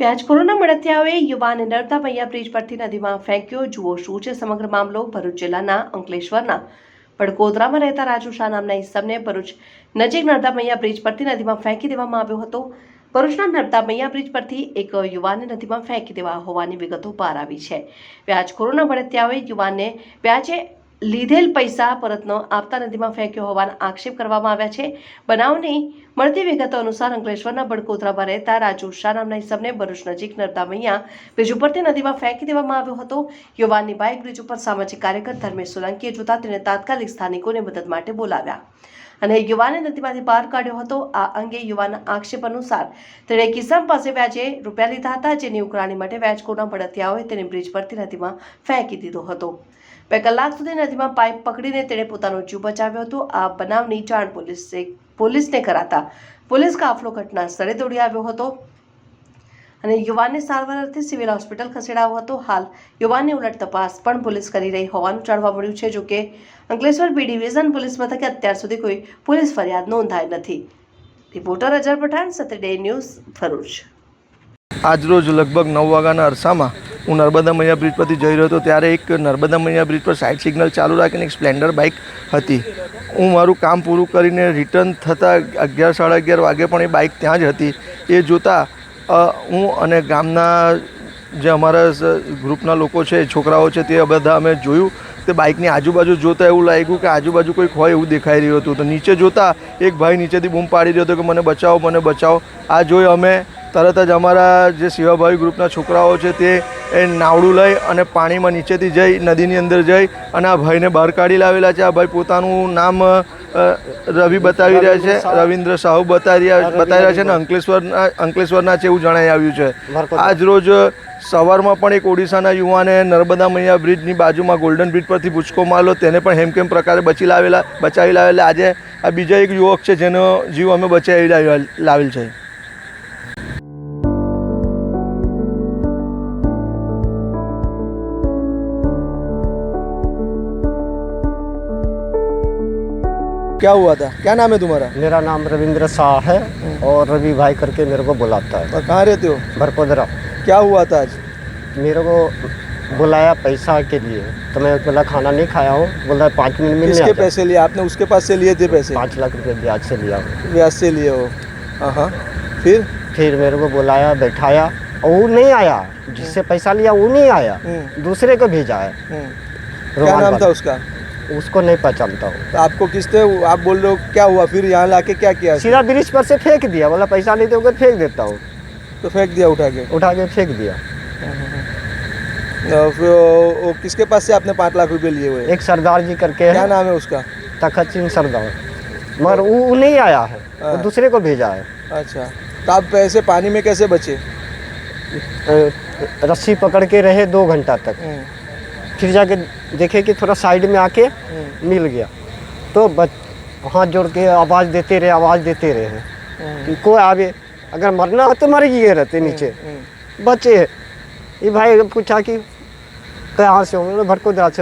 વ્યાજખોરોના મળતિયાઓએ યુવાને નર્મદા મૈયા બ્રિજ પરથી નદીમાં ફેંક્યો જુઓ શું છે સમગ્ર મામલો ભરૂચ જિલ્લાના અંકલેશ્વરના. પડકોદરામાં રહેતા રાજુ શાહ નામના ઇસમને ભરૂચ નજીક નર્મદા મૈયા બ્રિજ પરથી નદીમાં ફેંકી દેવામાં આવ્યો હતો. ભરૂચના નર્મદા મૈયા બ્રિજ પરથી એક યુવાનને નદીમાં ફેંકી દેવા હોવાની વિગતો બહાર આવી છે. વ્યાજખોરોના મળતિયાઓએ યુવાનને વ્યાજે લીધેલ પૈસા પરત ન આપતા નદીમાં ફેંક્યો હોવાના આક્ષેપ કરવામાં આવ્યા છે. બનાવની મળતી વિગતો અનુસાર અંકલેશ્વરના બડકોદરામાં રહેતા રાજુ શાહ નામના હિસાબને ભરૂચ નજીક નર્મદા મૈયા બ્રિજ ઉપરથી નદીમાં ફેંકી દેવામાં આવ્યો હતો. યુવાનની બાઇક બ્રિજ ઉપર સામાજિક કાર્યકર ધર્મેશ સોલંકીએ જોતા તેને તાત્કાલિક સ્થાનિકોને મદદ માટે બોલાવ્યા. અને યુવાને નદીમાંથી બહાર કાઢ્યો હતો. આ અંગે યુવાનના આક્ષેપ અનુસાર તેણે કિસમ પાસે વ્યાજે રૂપિયા લીધા હતા, જેની ઉઘરાણી માટે વ્યાજખોરના ભડતિયાઓએ તેને બ્રિજ પરથી નદીમાં ફેંકી દીધો હતો. બે કલાક સુધી નદીમાં પાઇપ પકડીને તેણે પોતાનો જીવ બચાવ્યો હતો. આ બનાવની જાણ પોલીસે પોલીસને કરાતા પોલીસ કાફલો ઘટના સ્થળે દોડી આવ્યો હતો. અને યુવાનને સારવાર અર્થે સિવિલ હોસ્પિટલ ખસેડાયો હતો હાલ. યુવાનની ઉલટ તપાસ પણ પોલીસ કરી રહી હોવાનું જાણવા મળ્યું છે, જોકે અંકલેશ્વર બી ડિવિઝન પોલીસ મથકે અત્યાર સુધી કોઈ પોલીસ ફરિયાદ નોંધાઈ નથી. રિપોર્ટર અજર પઠાણ સતડે ન્યૂઝ ભરૂચ. આજરોજ લગભગ નવ વાગ્યાના અરસામાં હું નર્મદા મૈયા બ્રિજ પરથી જઈ રહ્યો હતો, ત્યારે એક નર્મદા મૈયા બ્રિજ પર સાઇડ સિગ્નલ ચાલુ રાખીને એક સ્પ્લેન્ડર બાઇક હતી. હું મારું કામ પૂરું કરીને રિટર્ન થતાં અગિયાર, સાડા અગિયાર વાગે પણ એ બાઇક ત્યાં જ હતી. એ જોતાં હું અને ગામના જે અમારા ગ્રુપના લોકો છે, છોકરાઓ છે, તે બધા અમે જોયું. તે બાઇકની આજુબાજુ જોતાં એવું લાગ્યું કે આજુબાજુ કોઈક હોય એવું દેખાઈ રહ્યું હતું. તો નીચે જોતા એક ભાઈ નીચેથી બૂમ પાડી રહ્યો હતો કે, મને બચાવો મને બચાવો. આ જોઈ અમે તરત જ અમારા જે સેવાભાવી ગ્રુપના છોકરાઓ છે તે એ નાવડું લઈ અને પાણીમાં નીચેથી જઈ નદીની અંદર જઈ અને આ ભાઈને બહાર કાઢી લાવેલા છે. આ ભાઈ પોતાનું નામ રવિ બતાવી રહ્યા છે. રવિન્દ્ર સાહુ. બતાવી રહ્યા બતાવી રહ્યા છે અને અંકલેશ્વરના અંકલેશ્વરના છે એવું જણાઈ આવ્યું છે. આજ રોજ સવારમાં પણ એક ઓડિશાના યુવાને નર્મદા મૈયા બ્રિજની બાજુમાં ગોલ્ડન બ્રિજ પરથી ભૂચકો મારલો. તેને પણ હેમકેમ પ્રકારે બચી લાવેલા બચાવી લાવેલા. આજે આ બીજા એક યુવક છે જેનો જીવ અમે બચાવી લાવેલ છે. क्या हुआ था? क्या नाम है तुम्हारा? मेरा नाम रविंद्र शाह है और रवि भाई करके मेरे को बुलाता है। और कहाँ रहते हो? भरपोदरा क्या हुआ था आज? मेरे को बुलाया पैसा के लिए। तो मैं बोला खाना नहीं खाया हूँ। बोला पाँच मिनट में किसके पैसे लिए? आपने उसके पास से लिए थे पैसे? पाँच लाख रुपए ब्याज से लिया हूँ। ब्याज से लिए हो। हाँ फिर? फिर मेरे को बुलाया बैठाया और वो नहीं आया। जिससे पैसा लिया वो नहीं आया। हम्म, दूसरे को भेजा है। हम्म। क्या नाम था उसका? उसको नहीं पहचानता हूँ। तो आपको किसने आप बोल रहे हो क्या हुआ? फिर यहाँ लाके क्या किया? सीधा ब्रिज पर से फेंक दिया बोला पैसा नहीं दोगे फेंक देता हूँ। तो फेंक दिया उठा के? उठा के फेंक दिया। फिर वो- वो किसके पास से आपने पाँच लाख रुपए लिए हुए? एक सरदार जी करके क्या है नाम है उसका? तखत सिंह सरदार। मगर वो वो नहीं आया है वो हाँ। दूसरे को भेजा है। अच्छा। तो आप पैसे पानी में कैसे बचे? अ, रस्सी पकड़ के रहे दो घंटा तक। हम्म, फिर जाके देखे कि थोड़ा साइड में आके हम्म, मिल गया। तो बच हाथ जोड़ के आवाज़ देते रहे आवाज़ देते रहे हम्म, कि कोई आवे अगर मरना हो तो मर गए रहते नीचे। हम्म। बचे ये भाई पूछा कि कहाँ से हो? भटकोदरा से